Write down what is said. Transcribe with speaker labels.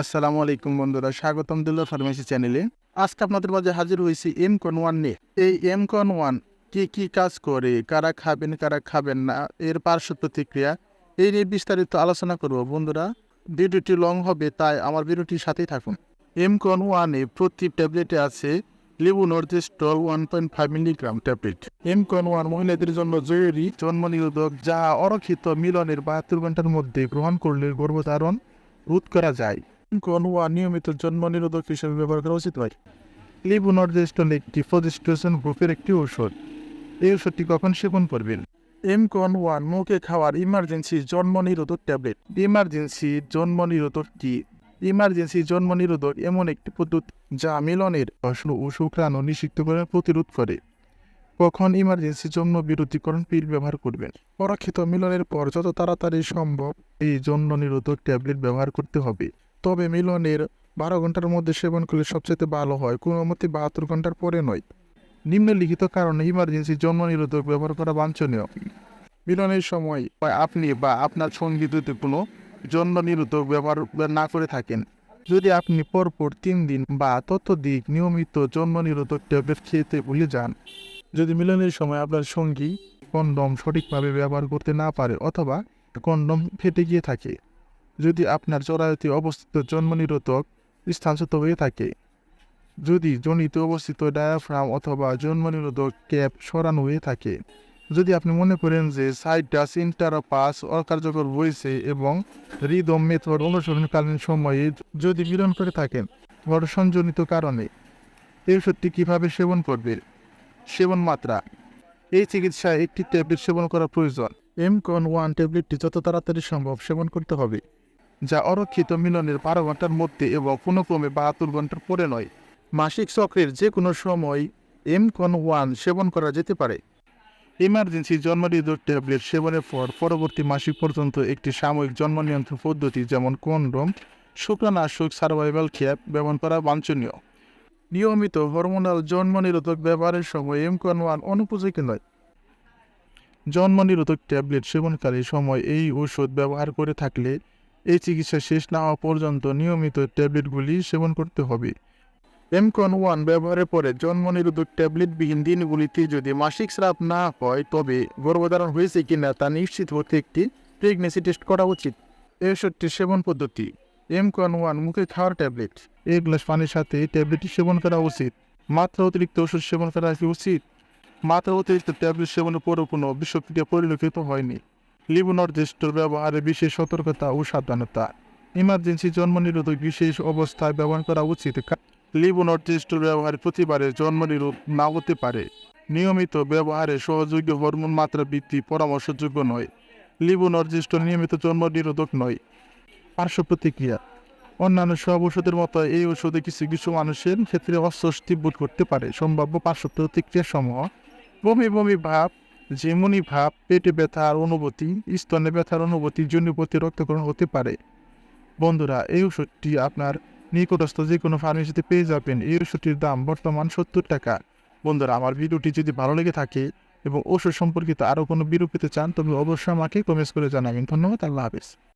Speaker 1: আসসালামু আলাইকুম বন্ধুরা, স্বাগতম দিল ফার্মেসি চ্যানেলে। আজকে আপনাদের মাঝে হাজির হয়েছি এম কন ওয়ান নিয়ে। এই এম কন ওয়ান কি কি কাজ করে, কারা খাবেন কারা খাবেন না, এর পার্শ্ব প্রতিক্রিয়া, এই নিয়ে বিস্তারিত আলোচনা করব বন্ধুরা। ভিডিওটি লং হবে, তাই আমার ভিডিওটির সাথেই থাকুন। এম কন ওয়ানে প্রতি ট্যাবলেটে আছে levonorgestrel one point five milligram tablet. M con one মহিলাদের জন্য জরুরি জন্ম নিরোধক যা অরক্ষিত মিলনের বাহাত্তর ঘণ্টার মধ্যে গ্রহণ করলে গর্ভধারণ রোধ করা যায়। ওয়া নিয়মিত জন্ম নিরোধক হিসেবে ব্যবহার করা উচিত হয় লিবু নর্দেস্টন একটি প্রতিস্টেশন গ্রুপের একটি ঔষধ। এই ওষুধটি কখন সেবন করবেন? এম কন ওয়ান মুখে খাওয়ার ইমার্জেন্সি জন্ম নিরোধক ট্যাবলেট। ইমার্জেন্সি জন্ম নিরোধক কি ইমার্জেন্সি জন্ম নিরোধক এমন একটি পদ্ধতি যা মিলনের অশ্রু ও শুক্রাণু নিষিক্ত করে প্রতিরোধ করে। কখন ইমার্জেন্সি জন্ম বিরোধীকরণ পিল ব্যবহার করবেন? পরক্ষিত মিলনের পর যত তাড়াতাড়ি সম্ভব এই জন্ম নিরোধক ট্যাবলেট ব্যবহার করতে হবে। তবে মিলনের বারো ঘণ্টার মধ্যে সেবন করলে সবচেয়ে ভালো হয়। কোনো মতে বাহাত্তর ঘণ্টার পরে নয়। নিম্নলিখিত কারণে ইমার্জেন্সি জন্ম নিরোধক ব্যবহার করা বাঞ্ছনীয়। মিলনের সময় আপনি বা আপনার সঙ্গী যদি কোনো জন্ম নিরোধক ব্যবহার না করে থাকেন, যদি আপনি পরপর তিন দিন বা ততোধিক নিয়মিত জন্ম নিরোধক ট্যাবলেট খেতে ভুলে যান, যদি মিলনের সময় আপনার সঙ্গী কন্ডম সঠিকভাবে ব্যবহার করতে না পারে অথবা কন্ডম ফেটে গিয়ে থাকে যদি আপনার চড়াইতে অবস্থিত জন্ম নিরোধক স্থানচ্যুত হয়ে থাকে, যদি জনিতে অবস্থিত ডায়াফ্রাম অথবা জন্ম নিরোধক ক্যাপ সরানো হয়ে থাকে, যদি আপনি মনে করেন যে সাইটাস ইন্টারাপাস অকার্যকর হয়েছে এবং হৃদম মেথড অনুসরণকালীন সময়ে যদি মিলন করে থাকেন ঘর্ষণজনিত কারণে এই ওষুধটি কীভাবে সেবন করবে? সেবন মাত্রা। এই চিকিৎসায় একটি ট্যাবলেট সেবন করা প্রয়োজন। এমকন ওয়ান ট্যাবলেটটি যত তাড়াতাড়ি সম্ভব সেবন করতে হবে। যা অরক্ষিত মিলনের বারো ঘণ্টার মধ্যে এবং কোনো ক্রমে বাহাত্তর ঘণ্টার পরে নয়। মাসিক চক্রের যে কোনো সময় এম কন ওয়ান সেবন করা যেতে পারে। ইমার্জেন্সি জন্মনিরোধক ট্যাবলেট সেবনের পর পরবর্তী মাসিক পর্যন্ত একটি সাময়িক জন্ম নিয়ন্ত্রণ পদ্ধতি যেমন কন্ডম শুক্রাণাশক সার্ভাইভাল ক্যাপ ব্যবহার করা বাঞ্ছনীয়। নিয়মিত হরমোনাল জন্ম নিরোধক ব্যবহারের সময় এম কন ওয়ান অনুপযোগী নয়। জন্ম নিরোধক ট্যাবলেট সেবনকারী সময় এই ওষুধ ব্যবহার করে থাকলে এই চিকিৎসা শেষ না হওয়া পর্যন্ত নিয়মিত ট্যাবলেটগুলি সেবন করতে হবে। এমকন ওয়ান ব্যবহারের পরে জন্ম নিরোধক ট্যাবলেটবিহীন দিনগুলিতে যদি মাসিক স্রাব না হয়, তবে গর্ভধারণ হয়েছে কিনা তা নিশ্চিত হতে একটি প্রেগনেন্সি টেস্ট করা উচিত। ওষুধটির সেবন পদ্ধতি। এমকন ওয়ান মুখে খাওয়ার ট্যাবলেট। এক গ্লাস পানির সাথে ট্যাবলেটটি সেবন করা উচিত। মাত্রা অতিরিক্ত ওষুধ সেবন করা উচিত? মাত্রা অতিরিক্ত ট্যাবলেট সেবনের পরও কোনো বিষক্রিয়া পরিলক্ষিত হয়নি। লিবু নর্দেস্টোর ব্যবহারে বিশেষ সতর্কতা ও সাবধানতা। ইমার্জেন্সি জন্ম নিরোধক বিশেষ অবস্থায় ব্যবহার করা উচিত লিবু নর্দেস্টোর ব্যবহারে প্রতিবারে জন্ম নিরোধ না হতে পারে। নিয়মিত ব্যবহারে সহযোগী হরমোন মাত্রা বৃদ্ধি পরামর্শযোগ্য নয়। লিবু নর্দেস্টোর নিয়মিত জন্ম নিরোধক নয়। পার্শ্ব প্রতিক্রিয়া। অন্যান্য সব ওষুধের মতো এই ওষুধে কিছু কিছু মানুষের ক্ষেত্রে অস্বস্তি বোধ করতে পারে। সম্ভাব্য পার্শ্ব প্রতিক্রিয়া সমূহ বমি বমি ভাব যেমনি ভাব পেটে ব্যথার অনুভূতি, স্তনে ব্যথার অনুভূতি জন্যপতি রক্তকরণ হতে পারে। বন্ধুরা, এই ওষুধটি আপনার নিকটস্থ যে কোনো ফার্মেসিতে পেয়ে যাবেন। এই ওষুধটির দাম বর্তমান সত্তর টাকা। বন্ধুরা, আমার ভিডিওটি যদি ভালো লেগে থাকে এবং ওষুধ সম্পর্কিত আরও কোনো বিরূপ পেতে চান, তবে অবশ্যই আমাকে কমেন্টস করে জানাবেন। ধন্যবাদ, আল্লাহ হাফেজ।